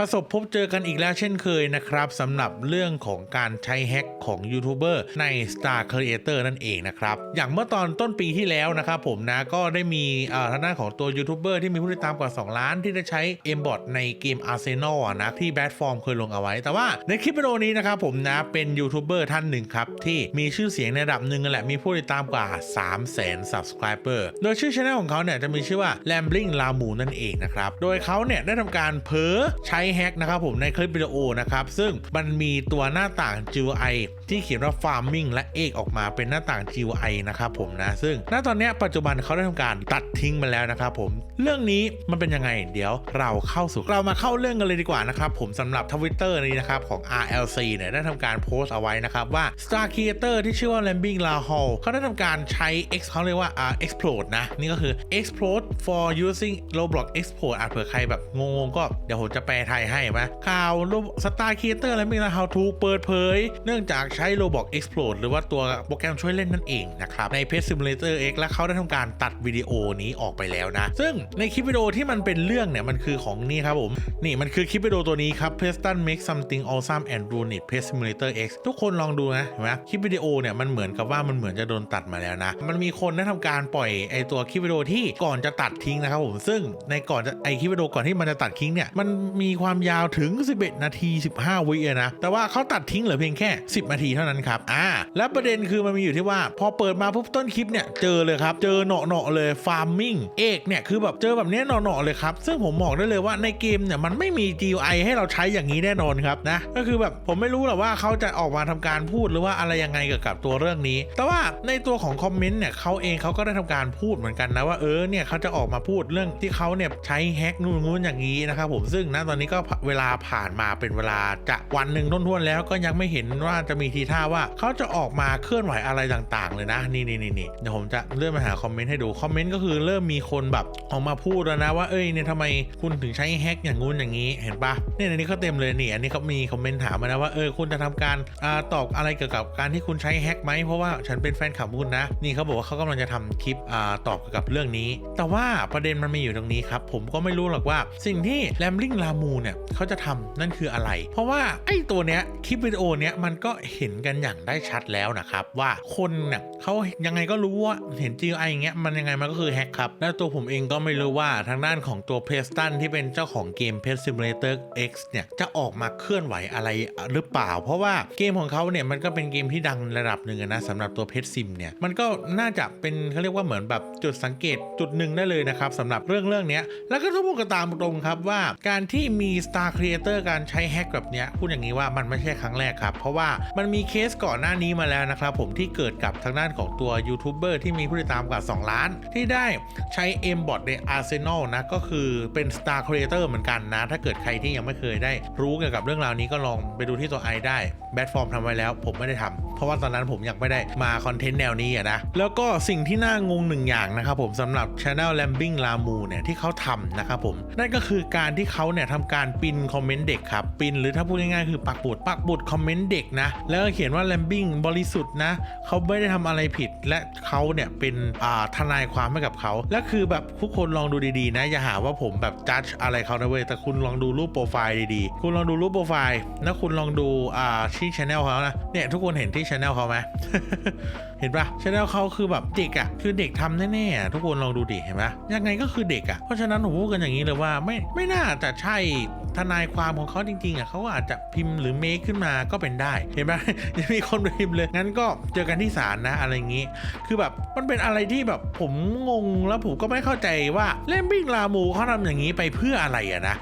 ประสบพบเจอกันอีกแล้วเช่นเคยนะครับสำหรับเรื่องของการใช้แฮ็กของยูทูบเบอร์ใน Star Creator นั่นเองนะครับ อย่างเมื่อตอนต้นปีที่แล้วนะครับผมนะก็ได้มีเอ่อทางด้านของตัวยูทูบเบอร์ที่มีผู้ติดตามกว่า 2 ล้านที่ได้ใช้ m b o t ในเกม Arsenal อะนะที่แบทฟอร์มเคยลงเอาไว้ แต่ว่าในคลิปวิดีโอนี้นะครับผมนะเป็นยูทูบเบอร์ท่านหนึ่งครับ ที่มีชื่อเสียงในระดับหนึ่งกันแหละมีผู้ติดตามกว่า 3 0 0 0 0 0 subscriber โดยชื่อช anel ของเขาเนี่ยจะมีชื่อว่า Rambling Lamu นั่นเองนะครับโดยเขาเนี่ยได้ทำการเผลอใช้แฮกนะครับผมในคลิปวิดีโอนะครับ ซึ่งมันมีตัวหน้าต่าง GUI ที่เขียนว่า Farming และเอกออกมาเป็นหน้าต่าง GUI นะครับผมนะ ซึ่งณตอนนี้ปัจจุบันเขาได้ทำการตัดทิ้งมาแล้วนะครับผมเรื่องนี้มันเป็นยังไงเดี๋ยวเราเข้าสู่เรามาเข้าเรื่องกันเลยดีกว่านะครับผมสำหรับทวิตเตอร์นี้นะครับของ RLC เนี่ยได้ทำการโพสต์เอาไว้นะครับว่า Star Creator ที่ชื่อว่า Lambing La Hall เขาได้ทำการใช้ X เขาเรียกว่า uh, explode นะ นี่ก็คือ explode for using Roblox explode อาจเผื่อใครแบบงงๆก็เดี๋ยวผมจะแปลไทยให้ไหมข่าว Star Creator Lambing La Hall ถูกเปิดเผย เนื่องจากใช้ Roblox explode หรือว่าตัวโปรแกรมช่วยเล่นนั่นเองนะครับ ใน Pet Simulator X และเขาได้ทำการตัดวิดีโอนี้ออกไปแล้วนะ ซึ่งในคลิปวิดีโอที่มันเป็นเรื่องเนี่ย มันคือของนี่ครับผม นี่มันคือคลิปวิดีโอตัวนี้ครับ Preston make something awesome and ruin it Pet Simulator X ทุกคนลองดูนะเห็นไหมคลิปวิดีโอเนี่ยมันเหมือนกับว่ามันเหมือนจะโดนตัดมาแล้วนะ มันมีคนได้ทำการปล่อยไอตัวคลิปวิดีโอที่ก่อนจะตัดทิ้งนะครับผมซึ่งในก่อนจะไอคลิปวิดีโอก่อนที่มันจะตัดทิ้งเนี่ยมันมีความความยาวถึง 11 นาที 15 วินะ แต่ว่าเขาตัดทิ้งเหลือเพียงแค่ 10 นาทีเท่านั้นครับ อ่า และประเด็นคือมันมีอยู่ที่ว่า พอเปิดมาปุ๊บต้นคลิปเนี่ยเจอเลยครับ เจอเหนาะเนาะเลย farming เอกเนี่ยคือแบบเจอแบบเนี้ยเหนาะเนาะเลยครับ ซึ่งผมบอกได้เลยว่าในเกมเนี่ยมันไม่มี GUI ให้เราใช้อย่างนี้แน่นอนครับนะ ก็คือแบบผมไม่รู้หรอกว่าเขาจะออกมาทำการพูดหรือว่าอะไรยังไงเกี่ยวกับตัวเรื่องนี้ แต่ว่าในตัวของคอมเมนต์เนี่ยเขาเองเขาก็ได้ทำการพูดเหมือนกันนะว่าเออเนี่ยเขาจะออกมาพูดเรื่องที่เขาเนี่ยใช้แฮกนู่นนู่นอย่างนี้นะครับผมซึ่งณตอนนี้ก็เวลาผ่านมาเป็นเวลาจะวันหนึ่งท้วนๆแล้วก็ยังไม่เห็นว่าจะมีทีท่าว่าเขาจะออกมาเคลื่อนไหวอะไรต่างๆ เลยนะ นี่นี่นี่นี่เดี๋ยวผมจะเลื่อนมาหาคอมเมนต์ให้ดูคอมเมนต์ก็คือเริ่มมีคนแบบออกมาพูดแล้วนะว่าเอ้ยเนี่ยทำไมคุณถึงใช้แฮกอย่างงู้นอย่างนี้เห็นปะเนี่ยในนี้เขาเต็มเลยนี่อันนี้เขามีคอมเมนต์ถามมานะว่าเออคุณจะทำการอตอบอะไรเกี่ยวกับการที่คุณใช้แฮกไหมเพราะว่าฉันเป็นแฟนคลับคุณนะ นี่เขาบอกว่าเขากำลังจะทำคลิปอตอบเกี่ยวกับเรื่องนี้ แต่ว่าประเด็นมันมีอยู่ตรงนี้ครับผมก็ไม่รู้หรอกว่าสิ่งที่แรมลิงลามูเนี่ยเขาจะทำนั่นคืออะไร เพราะว่าไอ้ตัวเนี้ยคลิปวิดีโอเนี้ยมันก็เห็นกันอย่างได้ชัดแล้วนะครับ ว่าคนเนี่ยเขายังไงก็รู้ว่าเห็น GUI อย่างเงี้ยมันยังไงมันก็คือแฮกครับ แล้วตัวผมเองก็ไม่รู้ว่าทางด้านของตัวเพสตันที่เป็นเจ้าของเกม Pet Simulator X เนี่ยจะออกมาเคลื่อนไหวอะไรหรือเปล่า เพราะว่าเกมของเขาเนี่ยมันก็เป็นเกมที่ดังระดับหนึ่งนะสำหรับตัวเพ t ซิมเนี่ยมันก็น่าจะเป็นเขาเรียกว่าเหมือนแบบจุดสังเกตจุดหนึ่งได้เลยนะครับสำหรับเรื่องเรื่องเนี้ยแล้วก็ต้องพูดกันตามตรงครับว่าการที่มีี Star Creator การใช้แฮกแบบเนี้ยพูดอย่างนี้ว่ามันไม่ใช่ครั้งแรกครับ เพราะว่ามันมีเคสก่อนหน้านี้มาแล้วนะครับ ผมที่เกิดกับทางด้านของตัวยูทูบเบอร์ที่มีผู้ติดตามกว่า 2 ล้าน ที่ได้ใช้ m b o t ใน Arsenal นะ ก็คือเป็น Star Creator เหมือนกันนะ ถ้าเกิดใครที่ยังไม่เคยได้รู้เกี่ยวกับเรื่องราวนี้ก็ลองไปดูที่ตัวไอได้แบทฟอร์มทำไว้แล้ว ผมไม่ได้ทำ เพราะว่าตอนนั้นผมยากไม่ได้มาคอนเทนต์แนวนี้อะนะแล้วก็สิ่งที่น่างงหนึ่งอย่างนะครับผมสำหรับ Channel Lambing Lamu เนี่ยที่เขาทำนะครับผมนั่นก็คือการที่เขาเนี่ยทำการปินคอมเมนต์เด็กครับปินหรือถ้าพูดง่ายๆคือปักบุดปักบุดคอมเมนต์เด็กนะแล้วก็เขียนว่า Lambing บริสุทธิ์นะเขาไม่ได้ทำอะไรผิด และเขาเนี่ยเป็นอ่าทนายความให้กับเขาและคือแบบทุกคนลองดูดีๆนะอย่าหาว่าผมแบบจัดอะไรเขานะเว้ยแต่คุณลองดูรูปโปรไฟล์ดีๆ คุณลองดูรูปโปรไฟล์แล้วคุณลองดูอ่าที่ช anel เขานะเนี่ยทุกคนเห็นที่ช anel เขาไหมเห็นปะช anel เขาคือแบบเด็กอะ่ะคือเด็กทำแน่ๆอะทุกคนลองดูดิเห็นปะยังไงก็คือเด็กอะ่ะเพราะฉะนั้นผมพูดกันอย่างนี้เลยว่าไม่ไม่น่าจะใช่ ทนายความของเขาจริงๆอะเขาอาจจะพิมพ์หรือเมคขึ้นมาก็เป็นได้ เห็นปะยังมีคนไปพิมพ์เลย งั้นก็เจอกันที่ศาลนะอะไรอย่างงี้ คือแบบมันเป็นอะไรที่แบบผมงงแล้วผมก็ไม่เข้าใจว่าเล่มบิ้งลามูเขาทำอย่างนี้ไปเพื่ออะไรอะนะ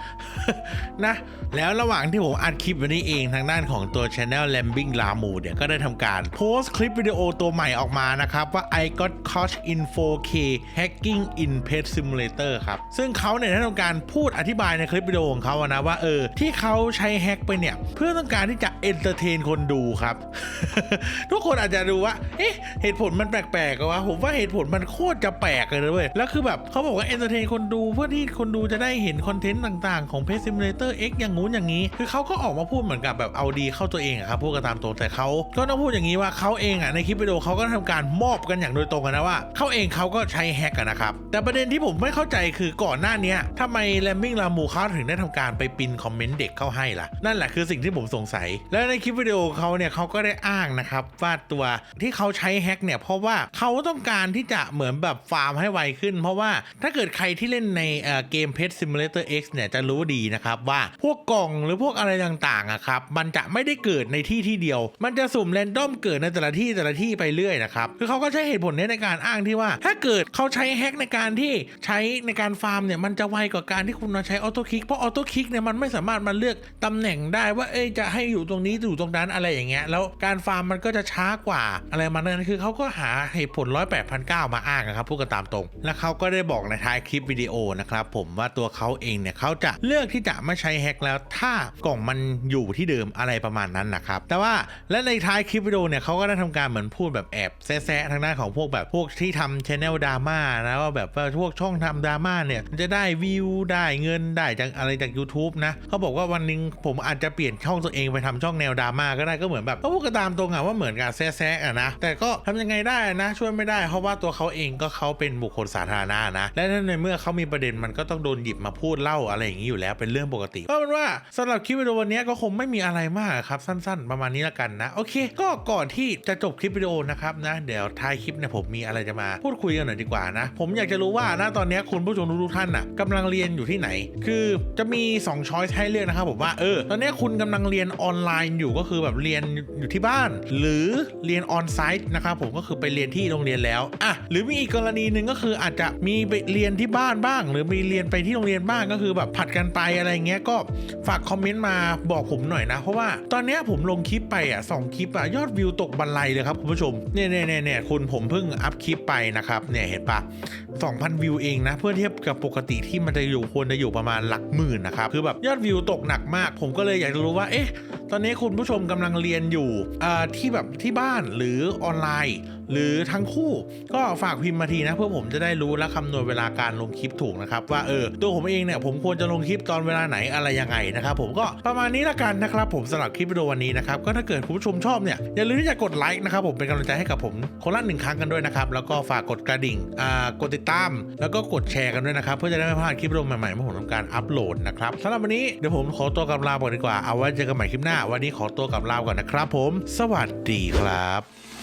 นะแล้วระหว่างที่ผมอัดคลิปวันนี้เองทางด้านของตัว Channel Lambing Lamu เนี่ยก็ได้ทำการโพสต์คลิปวิดีโอตัวใหม่ออกมานะครับว่า I got caught in 4K hacking in Pet Simulator ครับ ซึ่งเขาเนี่ยได้ทำการพูดอธิบายในคลิปวิดีโอของเขาอะนะว่าเออที่เขาใช้แฮกไปเนี่ย เพื่อต้องการที่จะเอนเตอร์เทนคนดูครับ ทุกคนอาจจะดูว่า เอ๊ะ เหตุผลมันแปลกๆอะวะผมว่าเหตุผลมันโคตรจะแปลกเลยนะเว้ยแล้วคือแบบเขาบอกว่าเอนเตอร์เทนคนดูเพื่อที่คนดูจะได้เห็นคอนเทนต์ต่างๆของ Pet Simulator X อย่างงู้นอย่างนี้ คือเขาก็ออกมาพูดเหมือนกับแบบเอาดีเข้าตัวเองครับพูดกันตามตรงแต่เขาก็ต้องพูดอย่างนี้ว่าเขาเองอะในคลิปวิดีโอเขาก็ทำการมอบกันอย่างโดยตรงกันนะว่าเขาเองเขาก็ใช้แฮกกันะครับแต่ประเด็นที่ผมไม่เข้าใจคือก่อนหน้านี้ยทำไมแลมมิงลามูเขาถึงได้ทำการไปปินคอมเมนต์เด็กเข้าให้ล่ะ นั่นแหละคือสิ่งที่ผมสงสัย แล้วในคลิปวิดีโอเขาเนี่ยเขาก็ได้อ้างนะครับว่าตัวที่เขาใช้แฮกเนี่ยเพราะว่าเขาต้องการที่จะเหมือนแบบฟาร์มให้ไวขึ้น เพราะว่าถ้าเกิดใครที่เล่นในเเกม Pet Simulator X เนี่ยจะรู้ดีนะครับว่าพวกกล่องหรือพวกอะไรต่างๆอะครับมันจะไม่ได้เกิดในที่ที่เดียว มันจะสุ่มแรนดอมเกิดในแต่ละที่แต่ละที่ไปเรื่อยนะครับคือเขาก็ใช้เหตุผลเนี้ในการอ้างที่ว่า ถ้าเกิดเขาใช้แฮกในการที่ใช้ในการฟาร์มเนี่ยมันจะไวกว่าการที่คุณมาใช้ออโต้คลิกเพราะออโต้คลิกเนี่ยมันไม่สามารถมาเลือกตำแหน่งได้ว่าเอ้ยจะให้อยู่ตรงนี้อยู่ตรงนั้นอะไรอย่างเงี้ยแล้วการฟาร์มมันก็จะช้ากว่า อะไรมานั้นคือเขาก็หาเหตุผลร้อยแปดพันเก้ามาอ้างนะครับพูดกันตามตรง แล้วเขาก็ได้บอกในท้ายคลิปวิดีโอนะครับผมว่าตัวเขาเองเนี่ยเขาจะเลือกที่จะไม่ใช้แฮกแล้วถ้ากล่องมันอยู่ที่เดิมอะไรประมาณนั้นนะครับแต่ว่าและในท้ายคลิปวิดีโอเนี่ยเขาก็ได้ทำการเหมือนพูดแบบแอบแซะๆทางด้านของพวกแบบพวกที่ทำชแนลดราม่านะว่าแบบว่าพวกช่องทำดราม่าเนี่ยจะได้วิวได้เงินได้จากอะไรจาก YouTube นะเขาบอกว่าวันหนึงผมอาจจะเปลี่ยนช่องตัวเองไปทำช่องแนวดราม่าก็ได้ก็เหมือนแบบก็พูดกันตามตรงอะว่าเหมือนกับแซะๆอะนะแต่ก็ทำยังไงได้นะ ช่วยไม่ได้เพราะว่าตัวเขาเองก็เขาเป็นบุคคลสาธารณะนะและในเมื่อเขามีประเด็นมันก็ต้องโดนหยิบมาพูดเล่าอะไรอย่างนี้อยู่แล้วเป็นเรื่องปกติก็เป็นว่าสำหรับคลิปวิดีโอวันนี้ก็คงไม่มีอะไรมากครับสั้น ๆ ประมาณนี้ละกันนะโอเค ก็ก่อนที่จะจบคลิปวิดีโอนะครับนะเดี๋ยวท้ายคลิปเนี่ยผมมีอะไรจะมาพูดคุยกันหน่อยดีกว่านะ ผมอยากจะรู้ว่านะตอนนี้คุณผู้ชมทุกท่านน่ะกำลังเรียนอยู่ที่ไหน คือจะมี 2ช้อยส์ให้เลือกนะครับผมว่าเออตอนนี้คุณกำลังเรียนออนไลน์อยู่ก็คือแบบเรียนอยู่ที่บ้าน หรือเรียนออนไซต์นะครับผมก็คือไปเรียนที่โรงเรียนแล้วอะหรือมีอีกกรณีหนึ่งก็คืออาจจะมีไปเรียนที่บ้านบ้าง หรือมีเรียนไปที่โรงเรียนบ้างก็คือแบบผัดกันไปอะไรเงี้ยก็ฝากคอมเมนต์มาบอกผมหน่อยนะ เพราะว่าตอนนี้ผมลงคลิปไปอะสองคลิปอะยอดวิวตกบันไลเลยครับคุณผู้ชมเนเนี่ยเนี่ยเนี่ยคุณผมเพิ่งอัพคลิปไปนะครับเนี่ยเห็นปะ2,000 วิวเองนะ เพื่อเทียบกับปกติที่มันจะอยู่ควรจะอยู่ประมาณหลักหมื่นนะครับคือแบบยอดวิวตกหนักมาก ผมก็เลยอยากจะรู้ว่า เอ๊ะ ตอนนี้คุณผู้ชมกำลังเรียนอยู่ที่แบบที่บ้านหรือออนไลน์ หรือทั้งคู่ก็ฝากพิมพ์มาทีนะเพื่อผมจะได้รู้และคำนวณเวลาการลงคลิปถูกนะครับว่าเออตัวผมเองเนี่ยผมควรจะลงคลิปตอนเวลาไหนอะไรยังไงนะครับผมก็ประมาณนี้ละกันนะครับผมสำหรับคลิปวิดีโอวันนี้นะครับก็ถ้าเกิดคุณผู้ชมชอบเนี่ยอย่าลืมที่จะกดไลค์นะครับผมเป็นกำลังใจให้กับผมคนละหนึ่งครั้งกันด้วยนะครับแล้วก็ฝากกดกระดิ่งอ่ากดติดตาม แล้วก็กดแชร์กันด้วยนะครับเพื่อจะได้ไม่พลาดคลิปวิดีโอใหม่ๆเมื่อผมทำการอัปโหลดนะครับสำหรับวันนี้เดี๋ยวผมขอตัวกลับลาก่อนดีกว่าเอาไว้เจอกันใหม่คลิปหน้า วันนี้ขอตัวกลับลาก่อนนะครับผม สวัสดีครับ